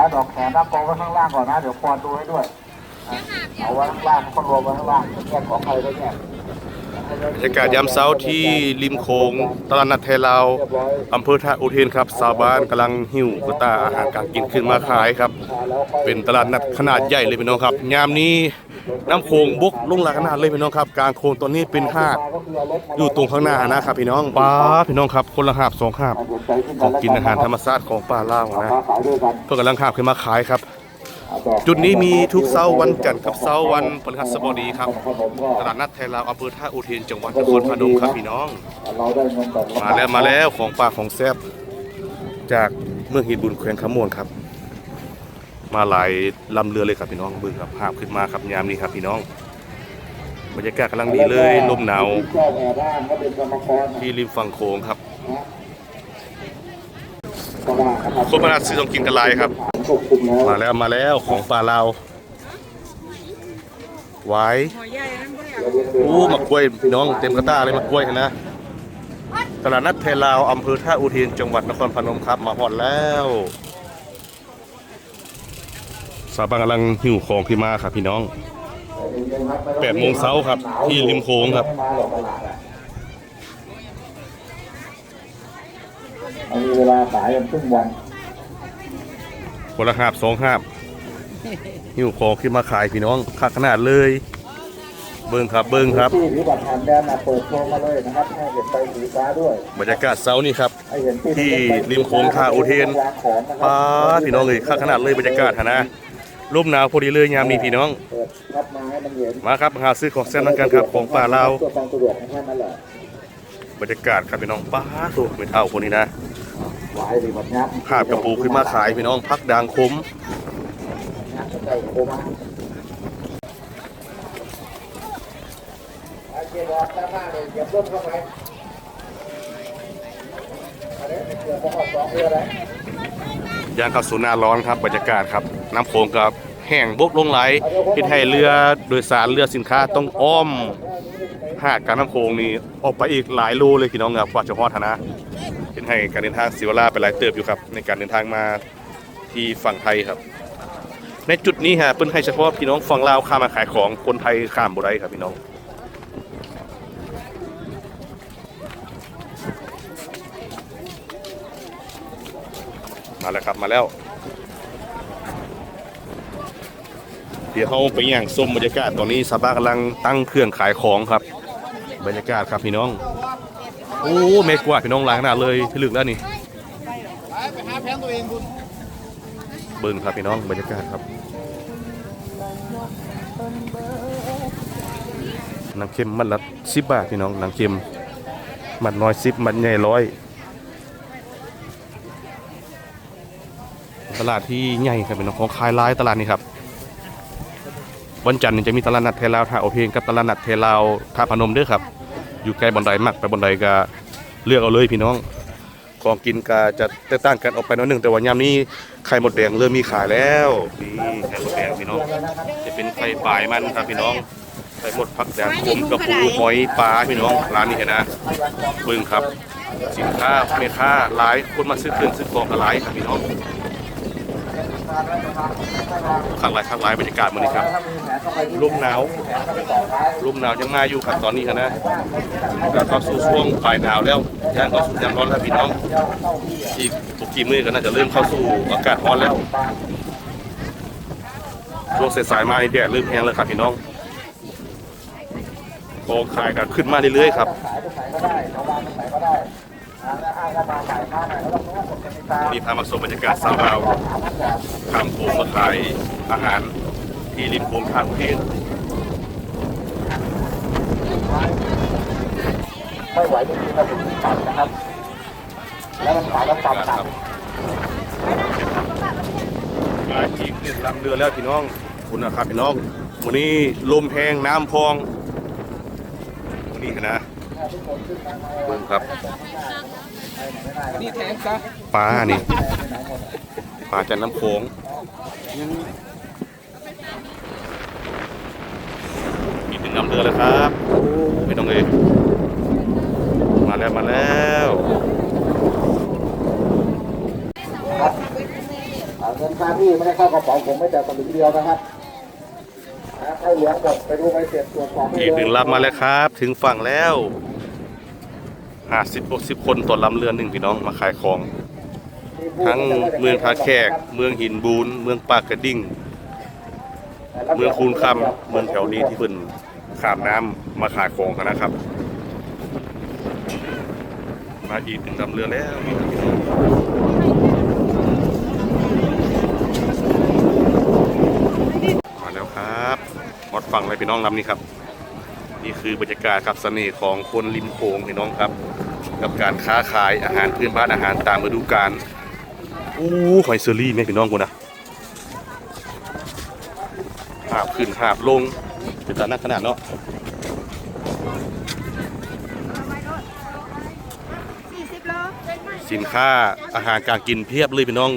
เอาดอกแขนนะกองไว้ข้างล่างก่อนนะ เดี๋ยวปอนดูให้ด้วย เอาไว้ข้างล่างคนรวมไว้ข้างล่างแยกของใครก็แยกบรรยากาศยามเช้าที่ริมโขงตลาดนัดไทยลาวอำเภอท่าอุเทนครับชาวบ้านกำลังหิ้วกระตาอาหารการกินขึ้นมาขายครับ เป็นตลาดนัดขนาดใหญ่เลยพี่น้องครับยามนี้ น้ำโขงบกลงหลายขนาดเลยพี่น้องครับกลางโขงตอนนี้เป็นหาดอยู่ตรงข้างหน้านะครับพี่น้องป้าพี่น้องครับคนละหาบสองหาบของกินอาหารธรรมชาติของป่าล่าวนะขาเพื่อกำลังหาบขึ้นมาขายครับ จุดนี้มีทุกเสาร์วันจันทร์กับเสาร์วันพฤหัสบดีครับตลาดนัดไทยลาวอำเภอท่าอุเทนจังหวัดนครพนมครับพี่น้อง มาแล้วมาแล้วของป่าของแซบจากเมืองหินบุญแขวงขมวนครับ มาหลายลำเรือเลยครับพี่น้องเบึงครับภาพขึ้นมาครับยามนี้ครับพี่น้องบรรยากาศกำลังดีเลยลมหนาวเจ้าแอร์ร่างก็เป็นกรรมกรที่ริมฝั่งโขงครับเพราะว่านะครับคนมานาซื้อต้องกินกันหลายครับควบคุมแล้วมาแล้วมาแล้วของป่าลาวไว้หัวใหญ่นั้นบ่อยากโอ้มะกล้วยพี่น้องเต็มกระตาเลยมะกล้วยนะตลาดนัดไทยลาวอำเภอท่าอุเทนจังหวัดนครพนมครับ มาฮอดแล้ว สาวบางกำลังหิวของพี่มาครับพี่น้องแปดโมงเช้าครับ ที่ริมโขงครับไม่มาหรอกตลาดอะมันมีเวลาขายกันครึ่งวันคนละหาบสองหาบหิวของขึ้นมาขายพี่น้องค่าขนาดเลย เบิ้งครับเบิ้งครับที่พิบัติผ่านแดนน่ะเปิดโชว์มาเลยนะครับให้เห็นไฟสีฟ้าด้วยบรรยากาศเช้านี่ครับให้เห็นที่ริมโขงท่าอุเทนวางของนะครัป้าดพี่น้องเลยค่าขนาดเลยบรรยากาศหะนะ ลมหนาวพอดีเลยยามนี้พี่น้องเปิดพับมาให้มันเห็นมาครับหาซื้อของแซ่บนั่นกันครับของป่าลาวเพื่อความสะดวกแค่นั้นแหละบรรยากาศครับพี่น้องป้าดโอ้ไม่เท่าคนนี้นะหวายดีแบบยับภาพกระปูขึ้นมาขายพี่น้องพักดังคมยับใส่โคมาโอเยเหยียบร่มเข้างเรือแล้วย่างเข้าสู่หน้าร้อนครับบรรยากาศครับน้ำโขงกับแห้งบกลงไหลที่ให้เรือโดยสารเรือสินค้าต้องอ้อมหาดการน้ำโขงนี่ออกไปอีกหลายโลเลยพี่น้องครับกว่าจะฮอดหะนะเป็นให้การเดินทางเสียเวลาไปหลายเติบอยู่ครับ ในการเดินทางมาที่ฝั่งไทยครับ ในจุดนี้ฮะเปิ้นให้เฉพาะพี่น้องฝั่งลาวข้ามมาขายของคนไทยข้ามบ่ได้ครับพี่น้อง มาแล้วครับมาแล้ว เดี๋ยวเขาไปย่างส้มบรรยากาศตอนนี้ซาบ้ากำลังตั้งเครื่องขายของครับ บรรยากาศครับพี่น้อง โอ้เมกว่าพี่น้องล้างหน้าเลยทะลึกแล้วนี่เบิ่งครับพี่น้องบรรยากาศครับน้ำเค็มมัดละสิบบาทพี่น้องน้ำเค็มมัดน้อยสิบมัดใหญ่ร้อย ตลาดที่ใหญ่ครับเป็นของขายร้ายตลาดนี้ครับวันจันทร์จะมีตลาดนัดเทลาวท่าโอเพนกับตลาดนัดเทลาวท่าพนมด้วยครับ อยู่ใกล้บันไดมากไปบันไดก็เลือกเอาเลยพี่น้องของกินก็จะแตกต่างกันออกไปน้อยหนึ่งแต่ว่ายามนี้ไข่หมดแดงเริ่มมีขายแล้วนี่ไข่หมดแดงพี่น้อง จะเป็นไข่ปลายมันครับพี่น้องไข่หมดผักแดงขมกระปูหอยปลาพี่น้องร้านนี้เห็นนะปึ้งครับ สินค้าแม่ค้าหลายคนมาซื้อเครื่องซื้อของกันหลายครับพี่น้อง ข้างหลายข้างหลายบรรยากาศมันนี่ครับลมหนาวลมหนาวยังมาอยู่ครับตอนนี้ครับนะก็เข้าสู่ช่วงปลายหนาวแล้วย่างเข้าสู่ยามร้อนแล้วพี่น้องอีกตุกกี่มือก็น่าจะเริ่มเข้าสู่อากาศร้อนแล้วช่วงสายๆมานี่แดดเริ่มแห้งแล้วครับพี่น้องโคขายกันขึ้นมาเรื่อยๆครับขายตรงไห นก็ได้เราวางตรงไหนก็ได้อ่าแล้วอ้างก็มาขายมาไหนก็ต้องรู้ว่าผมจะมีตานี่พามาชมบรรยากาศสาวเราวทำโค้งมาขายอาหารที่ริมโค้งทางประเทศไม่ไหวจริงๆเราถึงตัดนะครับ แล้วมันขายแล้วตัดตัดมาอีกหนึ่งลำเรือแล้วพี่น้องคุณนะครับพี่น้องวันนี้ลมแห้งน้ำพองวันนี้นะเบิ่งครับ นี่แทงซะปลานี่ปลาจากน้ำโขงอีกหนึ่งลำเรือแล้วครับโอ้ไม่ต้องเลยมาแล้วมาแล้วครับเงินค่าที่ไม่ได้เข้ากระเป๋าผมไม่แต่สลึงเดียวนะครับนะเข้าเหลืองหมดไปดูใบเสร็จตรวจสอบให้อีกเลยหนึ่งลำมาแล้วครับ ถึงฝั่งแล้ว ห้าสิบหกสิบคนต่อลำเรือหนึ่งพี่น้องมาขายของ ทั้งเมืองท่าแขก เมืองหินบูนเมืองปากกระดิ่ง เมืองคูนคำเมืองแถวนี้ที่เพิ่นขามน้ำมาขายของกันนะครับ มาอีกหนึ่งลำเรือแล้วมาแล้วครับหมดฝั่งเลยพี่น้องลำนี้ครับ นี่คือบรรยากาศครับเสน่ห์ของคนริมโขงพี่น้องครับ กับการค้าขายอาหารพื้นบ้านอาหารตามฤดูกาลโอ้หอยเซอรี่ไหมพี่น้องกูนะหาบขึ้นหาบลงเป็นตาหน้าขนาดเนาะสินค้าอาหารการกินเพียบเลยพี่น้อง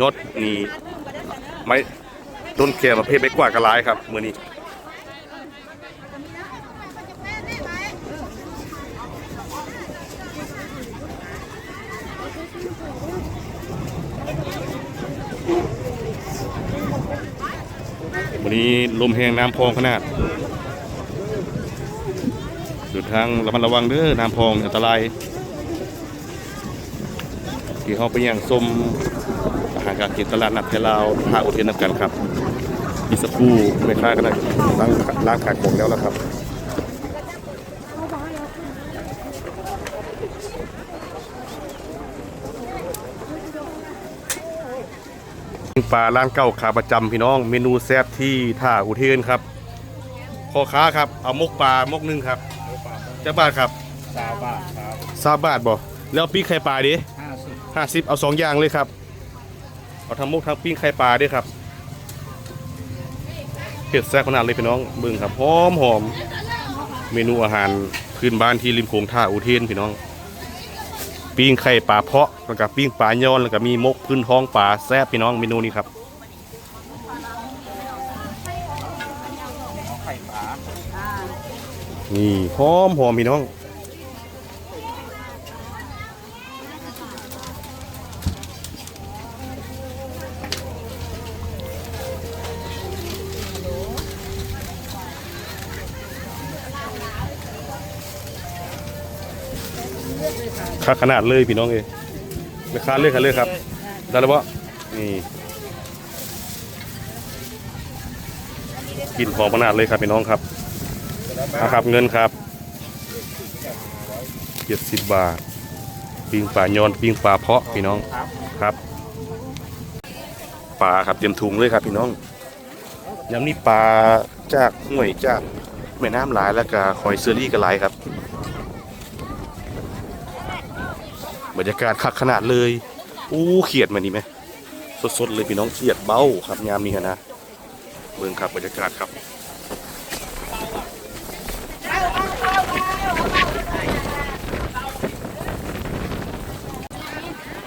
ยศนี่ไม่ต้นแคประเภทไม่กวาดกระไรครับมือนี้ วันนี้ลมแห้งน้ำพองขนาดเดินทางระมัดระวังเด้อน้ำพองอันตรายที่เขาไปย่างส้มอาหารการกินตลาดนัดเทลาวพาอุเทนนำกันครับอีสักครู่ไม่ค้าก็ได้ร้านร้านขายของแล้วละครับ ปลาร้านเก่าขาประจำพี่น้อง เมนูแซ่บที่ท่าอุเทนครับพ่อค้าครับเอามกปลามกหนึงครับเจ้าบาทครับสาวบาทครับซาบาทบ่แล้วปีกไข่ปลาดิห้าสิบห้าสิบเอาสองอย่างเลยครับ เอาทั้งมุกทั้งปิ้งไข่ปลาด้วยครับเผ็ดแซ่บขนาดเลยพี่น้องเบิ่งครับหอมหอมเมนูอาหารพื้นบ้านที่ริมโขงท่าอุเทนพี่น้อง ปิ้งไข่ปลาเพาะแล้วก็ปิ้งปลาย้อนแล้วก็มีมกพื้นท้องปลาแซ่บพี่น้องเมนูนี้ครับไข่ปลานี่หอมหอมพี่น้อง ค่าขนาดเลยพี่น้องเอยไม่ค้าเลยค่ะเลยครับ ได้แล้วปะนี่กลินหอมขนาดเลยครับพี่น้องครับนะครับเงินครับเจ็ดสิบบาทปิ้งปลายอนปิ้งปลาเพาะพี่น้องครับปลาครับเตรียมถุงเลยครับพี่น้องยำนี่ปลาจากห้วยจากแม่น้ำหลายแล้วก็หอยเซอรี่ก็หลายครับ บรรยากาศคักขนาดเลยอู้เขียดมานี่ไหมสดๆเลยพี่น้องเขียดเบ้าครับยามนี้นะเมืองครับบรรยากาศครับ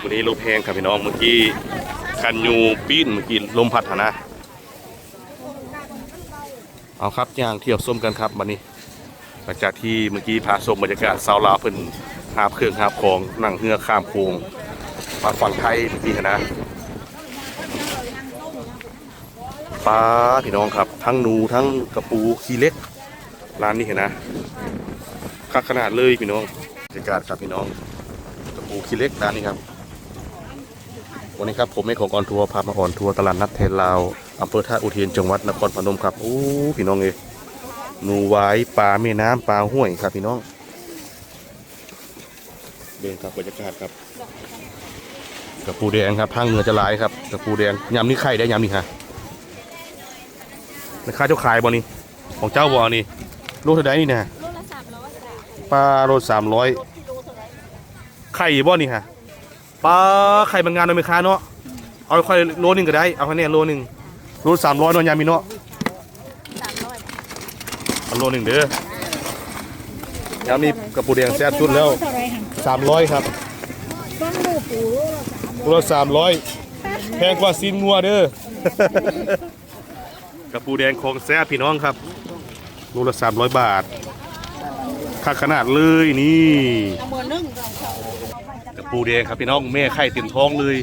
วันนี้ลมแพงครับพี่น้องเมื่อกี้กันยูปีนเมื่อกี้ลมพัดหนนะเอาครับย่างเที่ยวส้มกันครับวันนี้ หลังจากที่เมื่อกี้พาชมบรรยากาศสาวลาวเพิ่น หาบเครื่องหาบของนั่งเรือข้ามโคงมาฝั่งไทยเมื่อกี้นะปลาพี่น้องครับ ทั้งหนูทั้งกระปูขี้เล็ก ร้านนี้เห็นนะคักขนาดเลยพี่น้องบรรยากาศครับพี่น้องกระปูขี้เล็กร้านนี้ครับ วันนี้ครับผมให้ของออนทัวร์พามาออนทัวร์ตลาดนัดเทนลาวอำเภอท่าอุเทนจังหวัดนครพนมครับโอ้พี่น้องเอยหนูไว้ปลาแม่น้ำปลาห้วยครับพี่น้อง เดินครับบรรยากาศครับกระปูแดงครับพังเหนือจะหลายครับกระปูแดงยำนี่ไข่ได้ยำนี่ฮะในค่าเจ้าขายบ่นี่ของเจ้าบ่นี่โลเท่าไดนี่นะโลละสามร้อยจ้ะปลาโลสามร้อยไข่บ่นี่ฮะปลาไข่บางงานเอาไหมค้าเนาะเอาค่อยโลนึงก็ได้เอาแค่นี้โลนึงโลสามร้อยเนาะยามีเนาะสามร้อยเอาโลหนึ่งเด้อ แล้วมีกระปูแดงแซ่บสุดแล้วสามร้อยครับบ้างดูปูโลสามร้อยแพงกว่าซีนงัวเด้อกระปูแดงของแซ่บพี่น้องครับโลละสามร้อยบาทค่าขนาดเลยนี่เอาเบอร์หนึ่งกระปูแดงครับพี่น้องแม่ไข่เต็มท้องเลย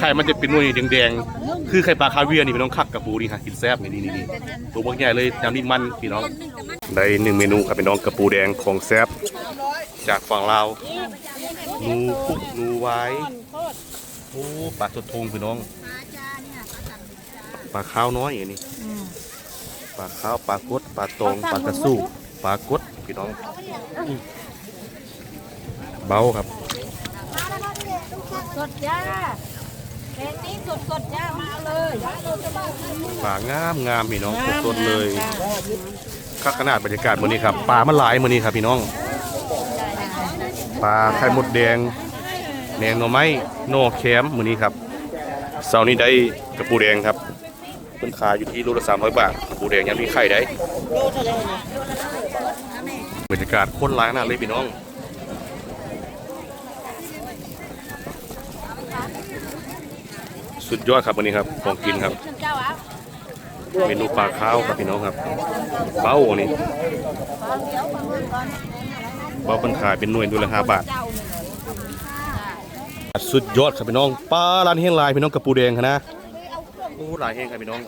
ข่มันจะเป็นหน่วยแดงๆคือไข่ปลาคาเวียร์นี่พี่น้องคักกับปูนี่ค่ะกินแซ่บนี่นี่นี่ตัวบางใหญ่เลยน้ำนี่มันพี่น้อง ได้หนึ่งเมนูครับพี่น้องกระปูแดงของแซ่บจากฝั่งลาวหนูพุกหนูไว้โอ้ปลาสดทงพี่น้องปลาข้าวน้อยอย่างนี้ปลาข้าวปลากดปลาตองปลากระสู้ปลากดพี่น้องอื้อเบาครับสดจ้าแกงนี้สดสดจ้ามาเอาเลยปลางามงามพี่น้องสดๆเลย ข้าขนาดบรรยากาศมื้อนี้ครับปลามันหลายมื้อนี้ครับพี่น้องปลาไข่มดแดงแหนงหน่อไม้หน่อแคมมื้อนี้ครับเสาร์นี้ได้กระปูแดงครับเพิ่นขายอยู่ที่โลละ300บาทกระปูแดงยังมีไข่ได้บรรยากาศคนหลายขนาดเลยพี่น้องสุดยอดครับวันนี้ครับของกินครับ เมนูปลาข้าวครับพี่น้องครับเบ้าอันนี้เบ้าเป็นขายเป็นหน่วยดูละห้าบาท สุดยอดครับพี่น้องปลาร้านเฮงลายพี่น้องกระปูแดงครับนะโอ้หลายเฮงครับพี่น้อง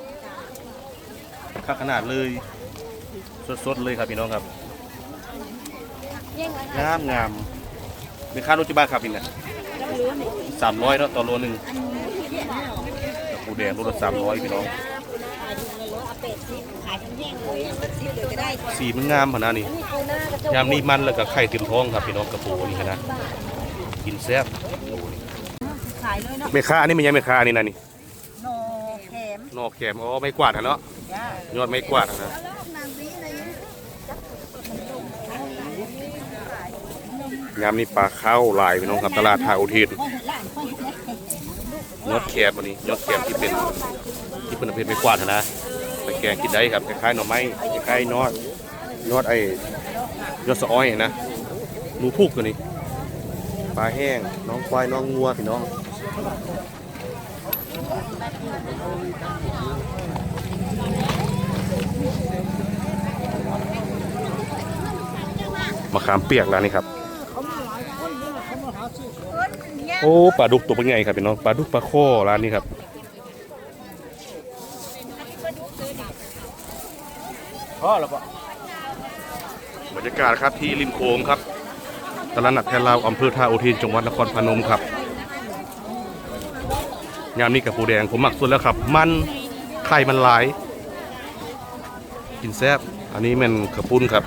ค่าขนาดเลย สดๆเลยครับพี่น้องครับงามงามเป็นค่ารถจิบ้าครับพี่นะสามร้อยเนาะต่อโลหนึ่งกระปูแดงโลละสามร้อยพี่น้อง สีมันงามขนาดนี้ยามนี้มันแล้วก็ไข่เต็มท้องครับพี่น้องกระปูนี่นะกินแซ่บขายเลยเนาะไม่ค่าอันนี้มันยังไม่ค่านี่นะนี่โนเข็มนอกแขมอ๋อไม่กวาดอะเนาะจ้ายอดไม่กวาดอะนะยามนี้ปลาข้าวลายพี่น้องครับตลาดท่าอุทิศยอดแคมอันนี้ยอดแคมที่เป็นที่เป็นประเภทไม่กวาดอะนะ ไปแกงกินได้ครับคล้ายๆหน่อไม้คล้ายๆนอดยอดไอ้ยอดสะอ้อยนะหนูพุกตัวนี้ปลาแห้งน้องควายน้องงัวพี่น้องมะขามเปียกร้านนี้ครับโอ้ปลาดุกตัวเป็นไงครับพี่น้องปลาดุกปลาโคร้านนี้ครับ พ่อแล้วปะบรรยากาศครับที่ริมโขงครับตลาดนัดแทนลาวอำเภอท่าอุเทนจังหวัดนครพนมครับงานนี้กับปูแดงผมหมักสุดแล้วครับ มันไข่มันหลาย กินแซ่บอันนี้มันกระปุ้นครับ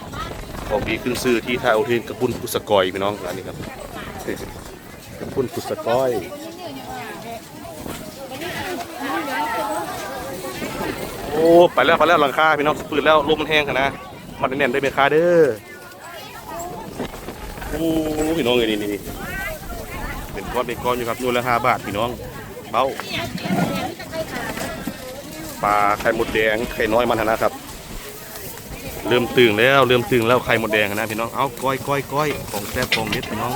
ของดีขึ้นซื้อที่ท่าอุเทนกระปุ้นกุสกอยพี่น้องร้านนี้ครับกระปุ้นกุสกอย อ้ไปแล้วไปแล้วหลังคาพี่น้องปืนแล้วลมมันแห้งขนาดมันแน่นได้ไหมคาเด้อโอ้พี่น้องเอ้ยนี่นี่เป็นก้อนเป็นก้อนอยู่ครับนู่นละห้าบาทพี่น้องเบ้าปลาไข่มดแดงไข่น้อยมันนะครับ เริ่มตึงแล้วเริ่มตึงแล้วไข่มดแดงนนะพี่น้องเอาก้อยก้อยก้อยของแซ่บของเด็ดพี่น้อง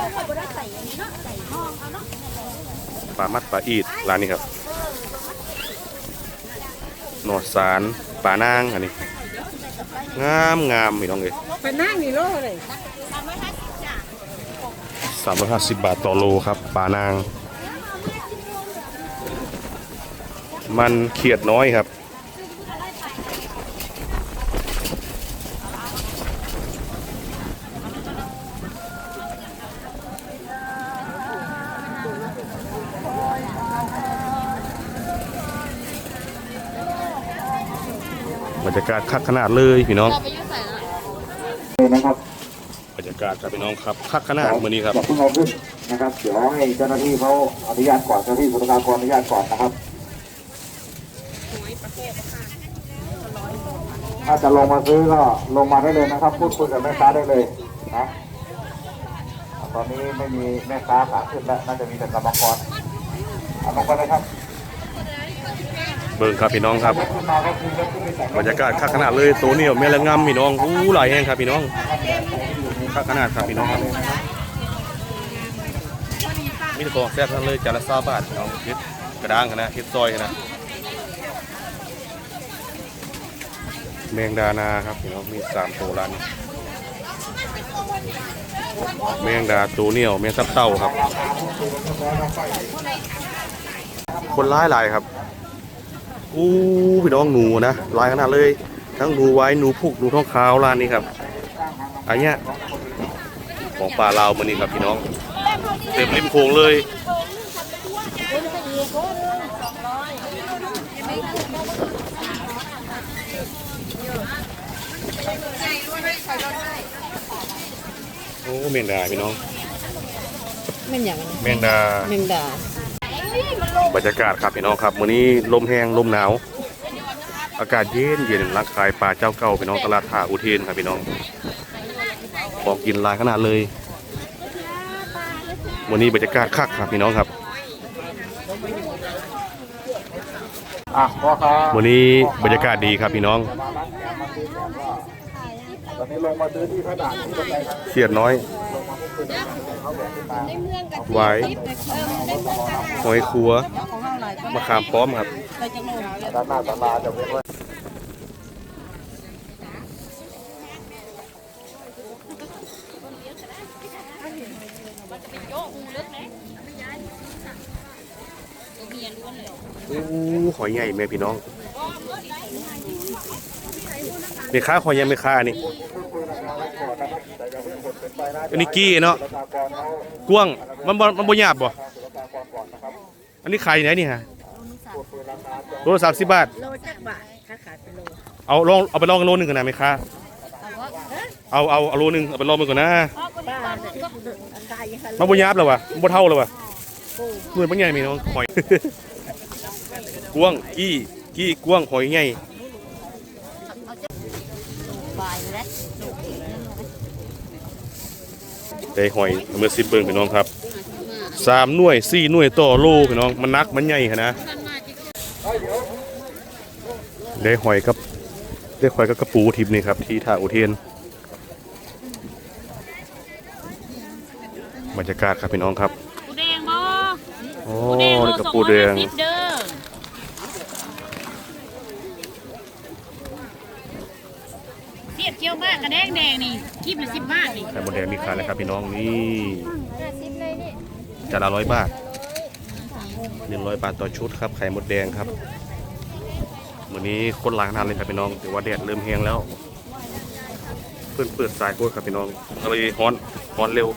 ปลามัดปลาอีดร้านนี้ครับ หนอดสารปลานางอันนี้งามงามพี่น้องเลยไปนั่งนี่โลเลยสามร้อยห้าสิบบาทต่อโลครับปลานาง มันเขียดน้อยครับ รรยากาศคักขนาดเลยพี่น้อง เลยนะครับบรรยากาศครับพี่น้องครับคักขนาดมื่อนี้ครับ อย่าเพิ่งเอาขึ้นนะครับ เดี๋ยวให้เจ้าหน้าที่เขาอนุญาตก่อนเจ้าหน้าที่บุตรการขออนุญาตก่อนนะครับ ถ้าจะลงมาซื้อก็ลงมาได้เลยนะครับ พูดคุยกับแม่ค้าได้เลยนะตอนนี้ไม่มีแม่ค้าขาขึ้นแล้วน่าจะมีแต่กรรมกรเอาลงไปเลยครับ เบิ่งครับพี่น้องครับบรรยากาศคักขนาดเลยโตเหนียวแม่ละงำพี่น้องอู้หลายแห้งครับพี่น้องคักขนาดครับพี่น้องครับมีต่ของแซ่บทั้งเลยจานละ20บาทพี่น้องเฮ็ดกระด้างกันนะเฮ็ดซอยกันนะแมงดานาครับพี่น้องมีสามตัวร้านแมงดาตัวเหนียวแมงซับเต่าครับ คนร้ายหลายครับ อู้พี่น้องหนูนะหลายขนาดเลย ทั้งหนูไว้หนูพุกหนูทองขาวร้านนี้ครับอันเนี้ยของป่าลาวมันนี่ครับพี่น้องเต็มริมโขงเลยโอ้เมงดาพี่น้อง แม่นอย่างนั้นเมงดาแมงดา บรรยากาศครับพี่น้องครับมื้อนี้ลมแห้งลมหนาว อากาศเย็นเย็นรักขายปลาเจ้าเก่าพี่น้องตลาดท่าอุเทนครับพี่น้องของกินหลายขนาดเลย วันนี้บรรยากาศคักครับพี่น้องครับอะพ่อครับวันนี้บรรยากาศดีครับพี่น้องตอนนี้ลงมาซื้อที่ขนาดที่ตรงไหนครับเขียดน้อย ไว้หอยครัวมะขามพร้อมครับด้านหน้าตลาดจะเว้นไว้อู้หอยใหญ่แม่พี่น้องเมค้าหอยใหญ่เมค้านี่ อันนี้กี้เนาะกว้างมันบ่มันบ่หยาบบ่อันนี้ไข่ไหนนี่ฮะโลสามสิบบาทโลจักบาทค่าขายเป็นโลเอาลองเอาไปลองกันโลนึงกันนะเมค้าเอาเอาเอาโลนึงเอาไปลองมันก่อนนะบ้าตายยังไงมันบ่หยาบแล้ววะมันบ่เท่าแล้ววะเหมือนมันใหญ่พี่น้องหอยกว้างกี้กี้กว้างหอยใหญ่ บายแล้ว ได้หอยเมื่อสิบเบิ่งพี่น้องครับสามหน่วยสี่หน่วยต่อโลพี่น้องมันนักมันใหญ่ขนาดได้หอยกับได้หอยกับกระปูทิพย์นี่ครับที่ท่าอุเทนบรรยากาศครับพี่น้องครับปูแดงบ่โอ้ปูแดงโลนี่กระสองปูร้อยแดห้าง สิบเด้อเสียบเจียวมากกระแดงแดงนี่คิบละสิบบาทนี่ไข่มดแดงมีขายเลยครับพี่น้องนี่จานละร้อยบาทหนึ่งร้อยบาทต่อชุดครับไข่มดแดงครับวันนี้คนหลายขนาดเลยครับพี่น้องแต่ว่าแดดเริ่มแห้งแล้ว เพื่อนเปิดสายโคตรครับพี่น้องก็เลยฮ้อนฮ้อนเร็ว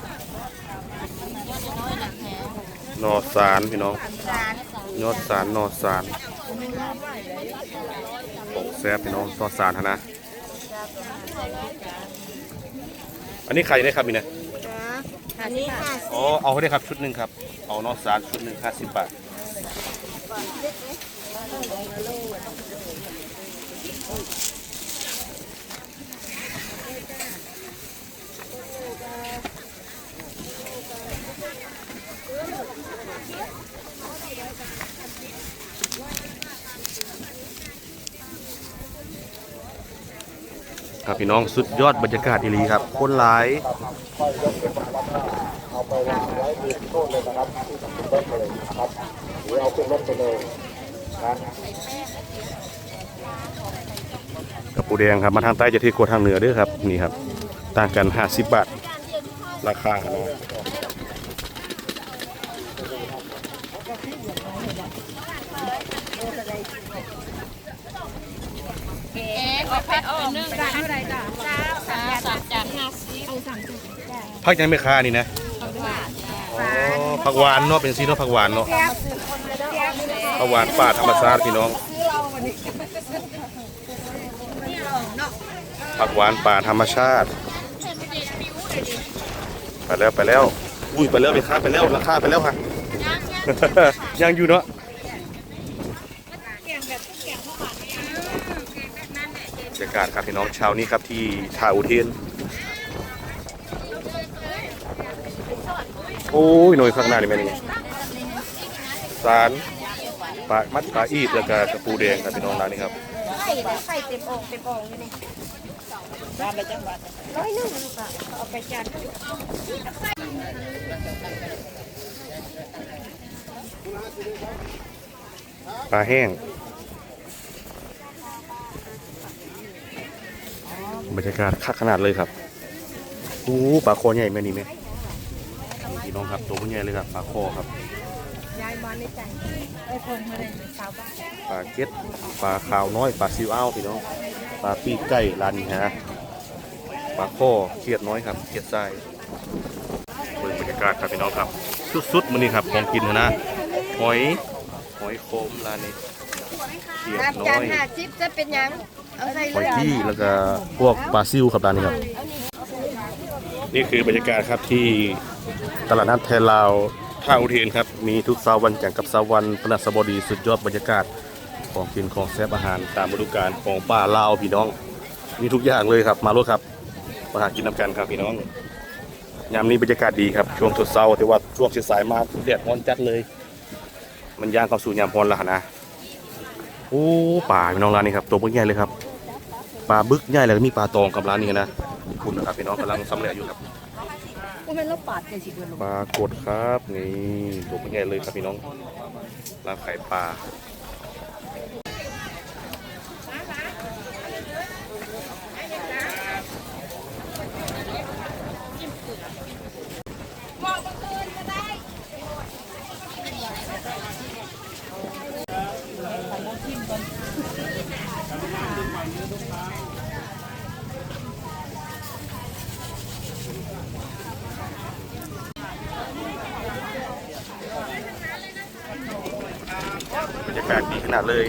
นอสารพี่น้องยอดสารนอสารของแซ่บพี่น้องนอสารหั่นนะ อันนี้ใครได้ครับนี่นะอันนี้ห้าอ๋อเอาให้ได้ครับชุดหนึ่งครับ เอานอสารชุดหนึ่งห้าสิบบาท ครับพี่น้องสุดยอดบรรยากาศอีรีครับ คนหลายเอาไปวางไว้ริมโต๊ะเลยนะครับที่ทำรถเลยครับหรือเอาขึ้นรถไปเลยนะกับปูแดงครับมาทางใต้จะที่โคทางเหนือด้วยครับนี่ครับ ต่างกัน 50 บาท ราคาเนาะ งเอาผัดเป็นนึ่งจานเท่าไรจ้ะสามสามจานห้าสิบเอาสามจานพักยังไม่ค้านี่นะอ๋อผักหวานเนาะเป็นซีเนาะผักหวานเนาะผักหวานป่าธรรมชาติพี่น้องผักหวานป่าธรรมชาติ ไปแล้วไปแล้ว อุ้ยไปแล้วไปค้าไปแล้วราคาไปแล้วค่ะยังอยู่เนาะบรรยากาศครับพี่น้องเช้านี้ครับที่ท่าอุเทนโอ้ยหน่วยข้างหน้านี่แม่นี่สารปลามัดปลาอีดแล้วก็กระปูแดงครับพี่น้องร้านนี้ครับไข่ไข่เต็มองค์เต็มองค์อยู่นี่ร้านละจังหวัดร้อยหนึ่งลูกอะเอาไปจานปลาแห้ง บรรยากาศคักขนาดเลยครับโอ้ปลาคอใหญ่แม่นี่แม่พี่น้องครับตัวมันใหญ่เลยครับปลาคอครับยายใบในใจไอ้คนมาเลยสาวบ้านปลาเก็ดปลาขาวน้อยปลาซิวอ้าวพี่น้องปลาปีกไก่ร้านนี้ฮะปลาข้อเขียดน้อยครับเขียดทรายเปิดบรรยากาศครับพี่น้องครับสุดๆมื้อนี้ครับของกินนะหอยหอยโคมร้านนี้ เขียดน้ำน้จาอนยห้าสิบจะเป็นยัง เอาใส่หอยเรือที่แล้วก็พวกปลาซิวครับร้านนี้ครับ นี่คือบรรยากาศครับที่ตลาดนัดไทยลาวท่าอุเทนครับ มีทุกเสาร์วันจันทร์กับเสาร์วันพฤหัสบดีสุดยอดบรรยากาศของกินของแซ่บอาหารตามฤดูกาลของป่าลาวพี่น้อง มีทุกอย่างเลยครับ มาลวครับมาหากินน้ำกันครับพี่น้องยามนี้บรรยากาศดีครับช่วงสุดเสาร์แต่ว่าช่วงสายๆมาแดดร้อนจัดเลย มันย่างเข้าสู่ยามพรแล้วนะ โอ้ป่าพี่น้องร้านนี้ครับตัวบึกใหญ่เลยครับปลาบึกใหญ่เลยมีปลาตองกับร้านนี้นะคุณนะครับพี่น้องกำลังสำเร็จอยู่ครับก็เป็นรถปาดกันสิเดือนปลากดครับนี่ตัวเป็นไงเลยครับพี่น้องลาบไข่ปลา รรยากาศดีขนาดเลย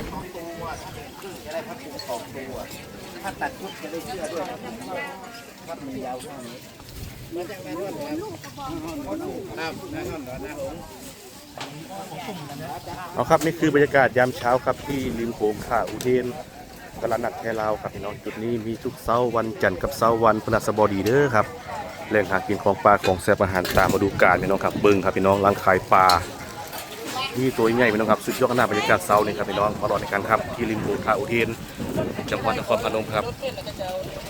เอาครับนี่คือบรรยากาศยามเช้าครับที่ริมโขงข่าอุเทนตลาดนัดแคลาวครับพี่น้องจุดนี้มีทุกเสาร์วันจันทร์กับเสาร์วันพฤหัสบดีเด้อครับแหล่งหากินของปลาของแซ่บอาหารตามฤดูกาลพี่น้องครับเบิ้งครับพี่น้องร้านขายปลา นี่ตัวใหญ่พี่น้องครับสุดยอดขนาดบรรยากาศเซานี่ครับพี่น้องมารอในการครับที่ริมโขงท่าอุเทนจังหวัดนครพนมครับ